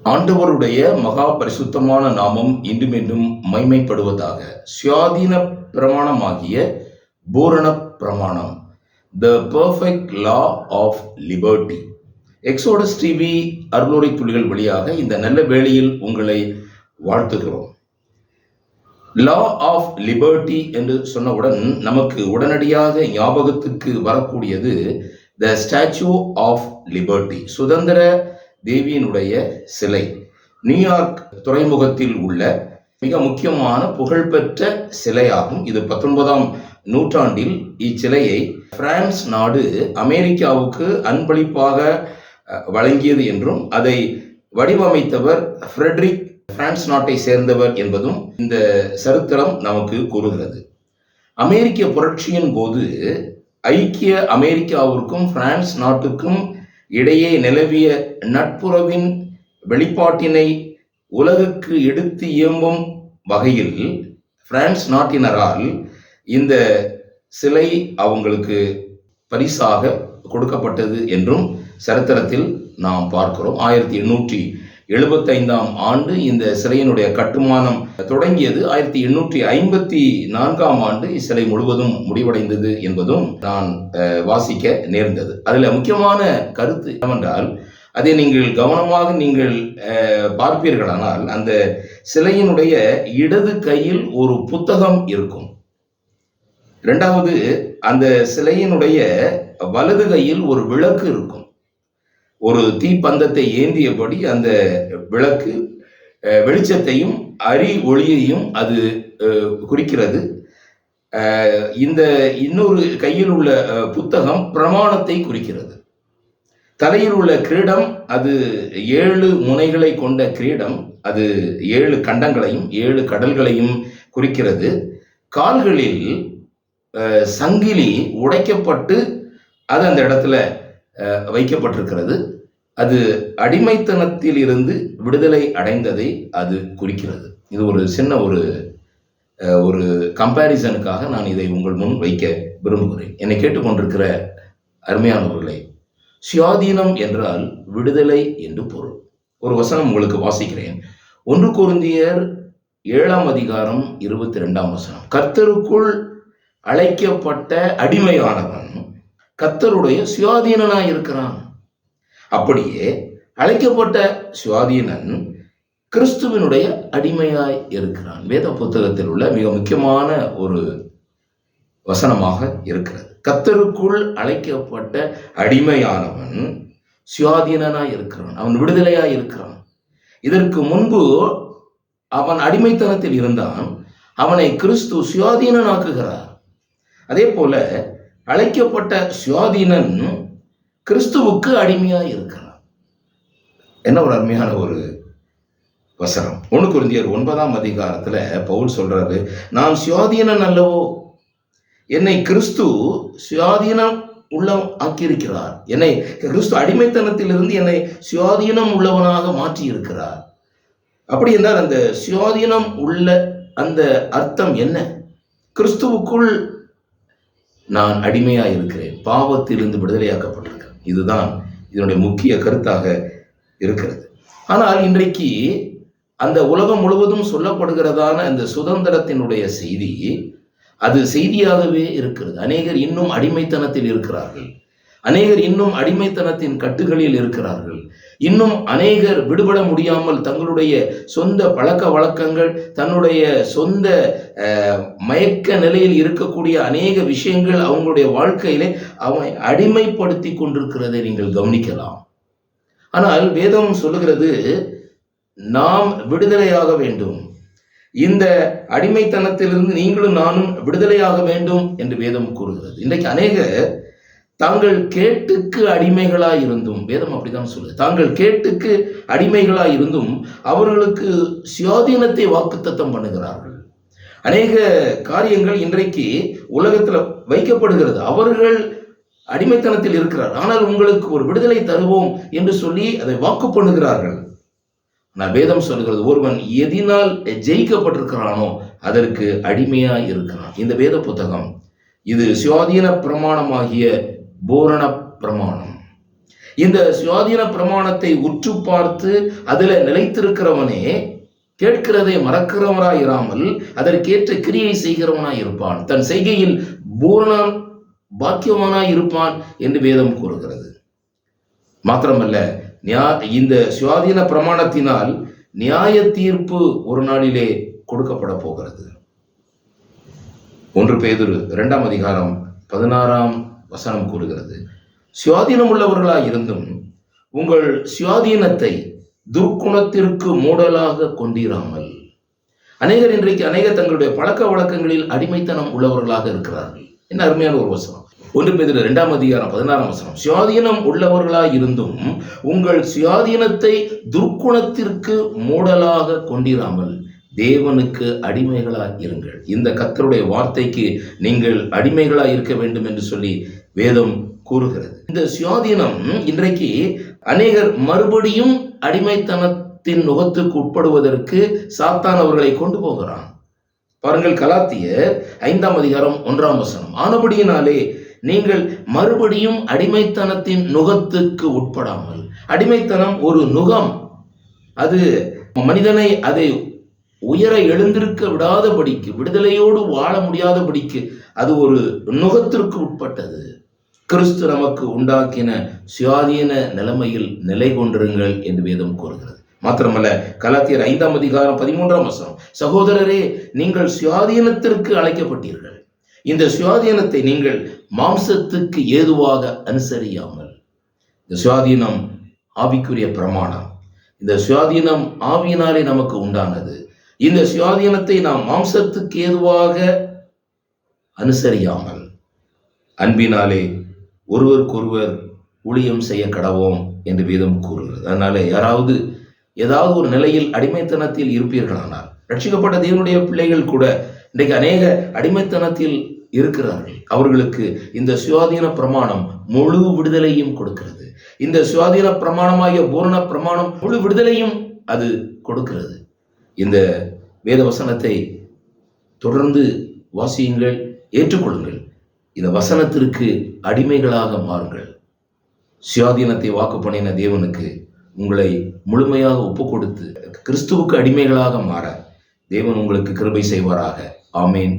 ஆண்டவருடைய மகா பரிசுத்தமான நாமம் இன்றும் என்றும் மைமைப்படுவதாக சுயாதீன பிரமாணமாகிய பூரண பிரமாணம். The perfect law of liberty Exodus TV அறுநூறை துளிகள் வழியாக இந்த நல்ல வேளையில் உங்களை வாழ்த்துகிறோம். லா ஆஃப் லிபர்ட்டி என்று சொன்னவுடன் நமக்கு உடனடியாக ஞாபகத்துக்கு வரக்கூடியது த ஸ்டாச்சு ஆஃப் லிபர்ட்டி சுதந்திர தேவியினுடைய சிலை. நியூயார்க் துறைமுகத்தில் உள்ள மிக முக்கியமான புகழ்பெற்ற சிலையாகும் இது. பத்தொன்பதாம் நூற்றாண்டில் இச்சிலையை பிரான்ஸ் நாடு அமெரிக்காவுக்கு அன்பளிப்பாக வழங்கியது என்றும் அதை வடிவமைத்தவர் ஃப்ரெட்ரிக் பிரான்ஸ் நாட்டை சேர்ந்தவர் என்பதும் இந்த சரித்திரம் நமக்கு கூறுகிறது. அமெரிக்க புரட்சியின் போது ஐக்கிய அமெரிக்காவிற்கும் பிரான்ஸ் நாட்டுக்கும் இடையே நிலவிய நட்புறவின் வெளிப்பாட்டினை உலகுக்கு எடுத்து இயம்பும் வகையில் பிரான்ஸ் நாட்டினரால் இந்த சிலை அவங்களுக்கு பரிசாக கொடுக்கப்பட்டது என்றும் சரித்திரத்தில் நாம் பார்க்கிறோம். ஆயிரத்தி எண்ணூற்றி எழுபத்தைந்தாம் ஆண்டு இந்த சிலையினுடைய கட்டுமானம் தொடங்கியது. ஆயிரத்தி எண்ணூற்றி ஐம்பத்தி நான்காம் ஆண்டு இச்சிலை முழுவதும் முடிவடைந்தது என்பதும் நான் வாசிக்க நேர்ந்தது. அதில் முக்கியமான கருத்து என்னவென்றால் அதை நீங்கள் கவனமாக நீங்கள் பார்ப்பீர்களானால் அந்த சிலையினுடைய இடது கையில் ஒரு புத்தகம் இருக்கும். இரண்டாவது அந்த சிலையினுடைய வலது கையில் ஒரு விளக்கு இருக்கும். ஒரு தீப்பந்தத்தை ஏந்தியபடி அந்த விளக்கு வெளிச்சத்தையும் அரி ஒளியையும் அது குறிக்கிறது. இந்த இன்னொரு கையில் உள்ள புத்தகம் பிரமாணத்தை குறிக்கிறது. தலையில் உள்ள கிரீடம் அது ஏழு முனைகளை கொண்ட கிரீடம் அது ஏழு கண்டங்களையும் ஏழு கடல்களையும் குறிக்கிறது. கால்களில் சங்கிலி உடைக்கப்பட்டு அது அந்த இடத்துல வைக்கப்பட்டிருக்கிறது. அது அடிமைத்தனத்தில் இருந்து விடுதலை அடைந்ததை அது குறிக்கிறது. இது ஒரு சின்ன ஒரு ஒரு கம்பேரிசனுக்காக நான் இதை உங்கள் முன் வைக்க விரும்புகிறேன். என்னை கேட்டுக்கொண்டிருக்கிற அருமையானவர்களே சுயாதீனம் என்றால் விடுதலை என்று பொருள். ஒரு வசனம் உங்களுக்கு வாசிக்கிறேன். ஒன்று குருந்தியர் ஏழாம் அதிகாரம் இருபத்தி ரெண்டாம் வசனம். கர்த்தருக்குள் அழைக்கப்பட்ட அடிமையானவன் கர்த்தருடைய சுயாதீனனாய் இருக்கிறான். அப்படியே அழைக்கப்பட்ட சுயாதீனன் கிறிஸ்துவினுடைய அடிமையாய் இருக்கிறான். வேத புத்தகத்தில் உள்ள மிக முக்கியமான ஒரு வசனமாக இருக்கிறது. கத்தருக்குள் அழைக்கப்பட்ட அடிமையானவன் சுயாதீனனாய் இருக்கிறான். அவன் விடுதலையாய் இருக்கிறான். இதற்கு முன்பு அவன் அடிமைத்தனத்தில் இருந்தான். அவனை கிறிஸ்து சுயாதீனனாக்குகிறார். அதே போல அழைக்கப்பட்ட சுயாதீனன் கிறிஸ்துவுக்கு அடிமையாக இருக்கிறான். என்ன ஒரு அருமையான ஒரு வசனம். ஒன்று குருந்தியர் ஒன்பதாம் அதிகாரத்தில் பவுல் சொல்றாரு நான் சுயாதீனன் அல்லவோ? என்னை கிறிஸ்து சுயாதீனம் உள்ள ஆக்கியிருக்கிறார். என்னை கிறிஸ்து அடிமைத்தனத்திலிருந்து என்னை சுயாதீனம் உள்ளவனாக மாற்றி இருக்கிறார் அப்படி என்றால் அந்த சுயாதீனம் உள்ள அந்த அர்த்தம் என்ன? கிறிஸ்துவுக்குள் நான் அடிமையாக இருக்கிறேன் பாவத்திலிருந்து விடுதலையாக்கப்பட்டிருக்கேன் இதுதான் இதனுடைய முக்கிய கருத்தாக இருக்கிறது. ஆனால் இன்றைக்கு அந்த உலகம் முழுவதும் சொல்லப்படுகிறதான இந்த சுதந்திரத்தினுடைய செய்தி அது செய்தியாகவே இருக்கிறது. அநேகர் இன்னும் அடிமைத்தனத்தில் இருக்கிறார்கள். அநேகர் இன்னும் அடிமைத்தனத்தின் கட்டுகளில் இருக்கிறார்கள். இன்னும் அநேகர் விடுபட முடியாமல் தங்களுடைய சொந்த பழக்க வழக்கங்கள் தன்னுடைய சொந்த மயக்க நிலையில் இருக்கக்கூடிய அநேக விஷயங்கள் அவங்களுடைய வாழ்க்கையிலே அவனை அடிமைப்படுத்தி கொண்டிருக்கிறதை நீங்கள் கவனிக்கலாம். ஆனால் வேதம் சொல்லுகிறது நாம் விடுதலையாக வேண்டும். இந்த அடிமைத்தனத்திலிருந்து நீங்களும் நானும் விடுதலையாக வேண்டும் என்று வேதம் கூறுகிறது. இன்றைக்கு அநேக தாங்கள் கேட்டுக்கு அடிமைகளாக இருந்தும் வேதம் அப்படிதான் சொல்லுது. தாங்கள் கேட்டுக்கு அடிமைகளாக இருந்தும் அவர்களுக்கு சுயாதீனத்தை வாக்குத்தத்தம் பண்ணுகிறார்கள். அநேக காரியங்கள் இன்றைக்கு உலகத்தில் வைக்கப்படுகிறது. அவர்கள் அடிமைத்தனத்தில் இருக்கிறார். ஆனால் உங்களுக்கு ஒரு விடுதலை தருவோம் என்று சொல்லி அதை வாக்கு பண்ணுகிறார்கள். நான் வேதம் சொல்கிறது ஒருவன் எதினால் ஜெயிக்கப்பட்டிருக்கிறானோ அதற்கு அடிமையாய் இருக்கிறான் இந்த வேத புத்தகம் இது சுயாதீன பிரமாணமாகிய பூரண பிரமாணம். இந்த சுவாதீன பிரமாணத்தை உற்று பார்த்து அதில் நிலைத்திருக்கிறவனே கேட்கிறதை மறக்கிறவனாய் இராமல் அதற்கேற்ற கிரியை செய்கிறவனாய் இருப்பான் தன் செய்கையில் பூரண பாக்கியவானாய் இருப்பான் என்று வேதம் கூறுகிறது. மாத்திரமல்ல நியா- இந்த சுவாதீன பிரமாணத்தினால் நியாய தீர்ப்பு ஒரு நாளிலே கொடுக்கப்பட போகிறது. ஒன்று பேதுரு இரண்டாம் அதிகாரம் பதினாறாம் வசனம் கூறுகிறது. சுயாதீனம் உள்ளவர்களாய் இருந்தும் உங்கள் சுயாதீனத்தை துர்க்குணத்திற்கு மூடலாக கொண்டிராமல். அநேகர் இன்றைக்கு அநேகர் தங்களுடைய பழக்க வழக்கங்களில் அடிமைத்தனம் உள்ளவர்களாக இருக்கிறார்கள். என்ன அருமையான ஒரு வசனம். ஒன்று பேதில் இரண்டாம் அதிகாரம் பதினாறாம் வசனம். சுயாதீனம் உள்ளவர்களாய் இருந்தும் உங்கள் சுயாதீனத்தை துர்க்குணத்திற்கு மூடலாக கொண்டிராமல் தேவனுக்கு அடிமைகளாக இருங்கள். இந்த கத்தருடைய வார்த்தைக்கு நீங்கள் அடிமைகளாக இருக்க வேண்டும் என்று சொல்லி வேதம் கூறுகிறது. இந்த சுயாதீனம் இன்றைக்கு அநேகர் மறுபடியும் அடிமைத்தனத்தின் நுகத்துக்கு உட்படுவதற்கு சாத்தான் அவர்களை கொண்டு போகிறான். பாருங்கள் கலாத்தியர் ஐந்தாம் அதிகாரம் ஒன்றாம் வசனம். ஆனபடியினாலே நீங்கள் மறுபடியும் அடிமைத்தனத்தின் நுகத்துக்கு உட்படாமல். அடிமைத்தனம் ஒரு நுகம். அது மனிதனை அதை உயர எழுந்திருக்க விடாதபடிக்கு விடுதலையோடு வாழ முடியாதபடிக்கு அது ஒரு நுகத்திற்கு உட்பட்டது. கிறிஸ்து நமக்கு உண்டாக்கின சுயாதீன நிலைமையில் நிலை கொண்டிருங்கள் என்று வேதம் கூறுகிறது. மாத்திரமல்ல கலாத்தியர் ஐந்தாம் அதிகாரம் பதிமூன்றாம் வசனம் சகோதரரே நீங்கள் சுயாதீனத்திற்கு அழைக்கப்பட்டீர்கள். இந்த சுயாதீனத்தை நீங்கள் மாம்சத்துக்கு ஏதுவாக அனுசரியாமல். இந்த சுயாதீனம் ஆவிக்குரிய பிரமாணம். இந்த சுயாதீனம் ஆவியினாலே நமக்கு உண்டானது. இந்த சுயாதீனத்தை நாம் மாம்சத்துக்கு ஏதுவாக அனுசரியாமல் அன்பினாலே ஒருவருக்கொருவர் ஊழியம் செய்ய கடவோம் என்று வேதம் கூறுகிறது. அதனால யாராவது ஏதாவது ஒரு நிலையில் அடிமைத்தனத்தில் இருப்பீர்களானால் ரட்சிக்கப்பட்ட தேவனுடைய பிள்ளைகள் கூட இன்றைக்கு அநேக அடிமைத்தனத்தில் இருக்கிறார்கள். அவர்களுக்கு இந்த சுயாதீன பிரமாணம் முழு விடுதலையும் கொடுக்கிறது. இந்த சுயாதீன பிரமாணமாகிய பூரண பிரமாணம் முழு விடுதலையும் அது கொடுக்கிறது. இந்த வேத வசனத்தை தொடர்ந்து வாசியுங்கள் ஏற்றுக்கொள்ளுங்கள். இந்த வசனத்திற்கு அடிமைகளாக மாறுங்கள். சுயாதீனத்தை வாக்கு பண்ணின தேவனுக்கு உங்களை முழுமையாக ஒப்பு கொடுத்து கிறிஸ்துவுக்கு அடிமைகளாக மாற தேவன் உங்களுக்கு கிருபை செய்வாராக. ஆமேன்.